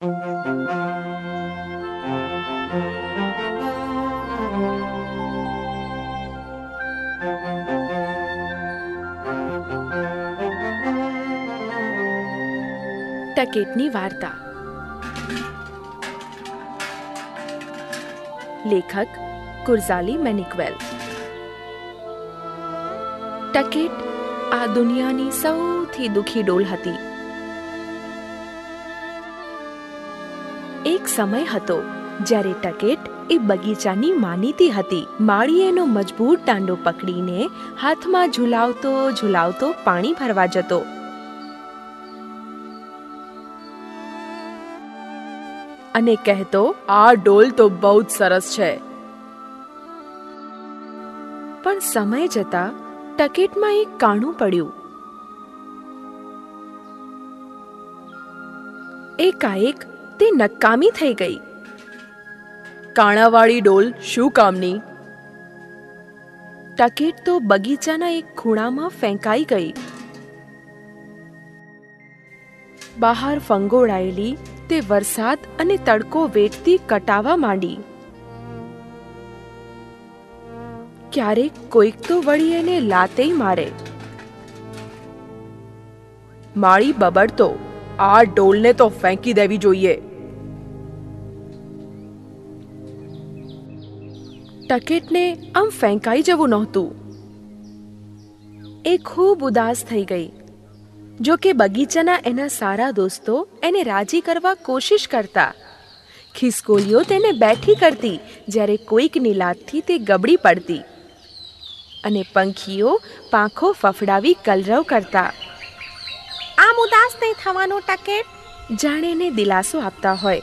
ટકેટની વાર્તા. લેખક કુરઝાલી મેનિક્વેલ. ટકેટ આ દુનિયાની સૌથી દુખી ડોલ હતી. એક સમય હતો જ્યારે ટકેટ એ બગીચાની માનીતી હતી. માળીએ મજબૂત દાંડો પકડીને હાથમાં ઝુલાવતો ઝુલાવતો પાણી ભરવા જતો. અને કહેતો, આ ડોલ તો બહુ જ સરસ છે. પણ સમય જતા ટકેટમાં એક કાણું પડ્યું. એકાએક તે નકામી થઈ ગઈ. કાણાવાળી ડોલ શું કામની? ટકેટ તો બગીચાના એક ખૂણામાં ફેંકાઈ ગઈ. બહાર ફંગોળાયેલી, તે વરસાદ અને તડકો વેઠતી કટાવા માંડી. ક્યારેક કોઈક તો વળી એને લાતે મારે. માળી બબડતો. આ ડોલને તો ફેંકી દેવી જોઈએ. ટકેટને આમ ફેંકાઈ જવું નહોતું. એ ખૂબ ઉદાસ થઈ ગઈ. જો કે બગીચાના એના સારા દોસ્તો એને રાજી કરવા કોશિશ કરતા. ખિસકોલીઓ તેને બેઠી કરતી જ્યારે કોઈકની લાતથી તે ગબડી પડતી. અને પંખીઓ પાંખો ફફડાવી કલરવ કરતા. આમ ઉદાસ નહીં થવાનું ટકેટ? જાણે એને દિલાસો આપતા હોય.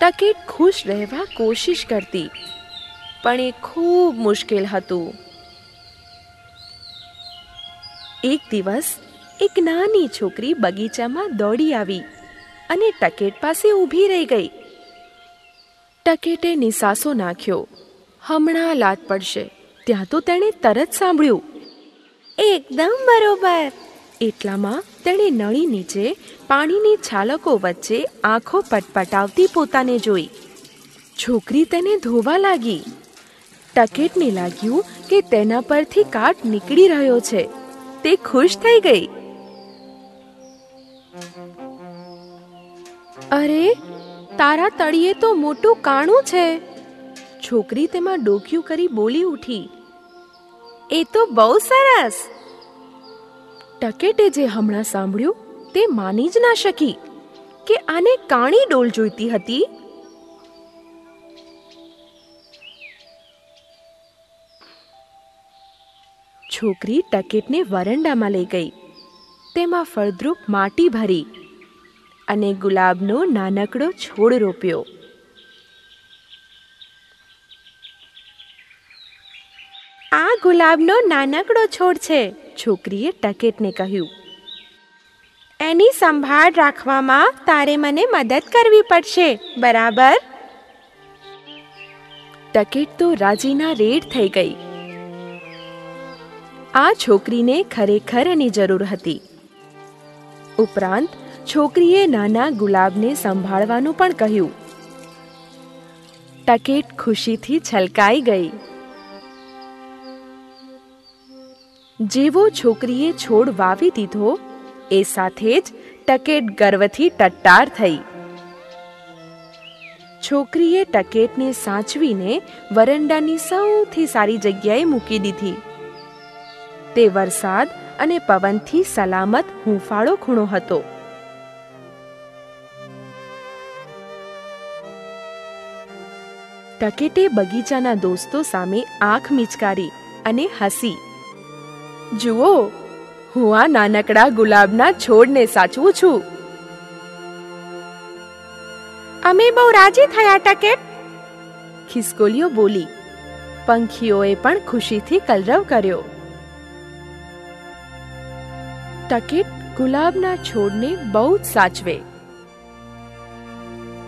ટકેટ ખુશ રહેવા કોશિશ કરતી. પણ એ ખૂબ મુશ્કેલ હતું. એક દિવસ એક નાની છોકરી બગીચામાં દોડી આવી અને ટકેટ પાસે ઊભી રહી ગઈ. ટકેટે નિસાસો નાખ્યો. હમણાં લાત પડશે. ત્યાં તો તેણે તરત સાંભળ્યું. એકદમ બરોબર. એટલામાં તેણે નળી નીચે પાણીની છાલકો વચ્ચે આંખો પટપટાવતી પોતાને જોઈ. છોકરી તેને ધોવા લાગી. ટકેટને લાગ્યું કે તેના પરથી કાટ નીકળી રહ્યો છે. તે ખુશ થઈ ગઈ. અરે, તારા તળિયે તો મોટું કાણું છે. છોકરી તેમાં ડોક્યું કરી બોલી ઉઠી. એ તો બહુ સરસ. ટકેટે જે હમણાં સાંભળ્યું, તે માની જ ના શકી કે આને કાણી ડોલ જોઈતી હતી. છોકરી ટકેટને વરંડામાં લઈ ગઈ. તેમાં ફળદ્રુપ માટી ભરી અને ગુલાબનો નાનકડો છોડ રોપ્યો. ગુલાબનો નાનકડો છોડ છે, છોકરીએ ટકેટને કહ્યું. એની સંભાળ રાખવામાં તારે મને મદદ કરવી પડશે, બરાબર? ટકેટ તો રાજીના રેડ થઈ ગઈ. આ છોકરીને ખરેખર એની જરૂર હતી. ઉપરાંત, છોકરીએ નાના ગુલાબને સંભાળવાનું પણ કહ્યું. ટકેટ ખુશીથી છલકાઈ ગઈ. જેવો છોકરીએ છોડ વાવી દીધો, એ સાથે જ ટકેટ ગર્વથી ટટ્ટાર થઈ. છોકરીએ ટકેટને સાચવીને વરંડાની સૌથી સારી જગ્યાએ મૂકી દીધી. તે વરસાદ અને પવનથી સલામત હૂંફાળો ખૂણો હતો. ટકેટે બગીચાના દોસ્તો સામે આંખ મિચકારી અને હસી. જુઓ હું આ નાનકડા ગુલાબના છોડને સાચવું છું. અમે બહુ રાજી થયા ટકેટ? ખિસકોલીઓ બોલી. પંખીઓએ પણ ખુશીથી કલરવ કર્યો. ટકેટ ગુલાબના છોડને બહુ જ સાચવે.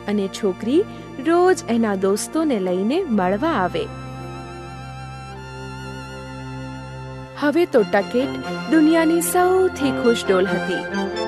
અને છોકરી રોજ એના દોસ્તોને લઈને મળવા આવે. હવે તો ટકેટ દુનિયાની સૌથી ખુશ ડોલ હતી.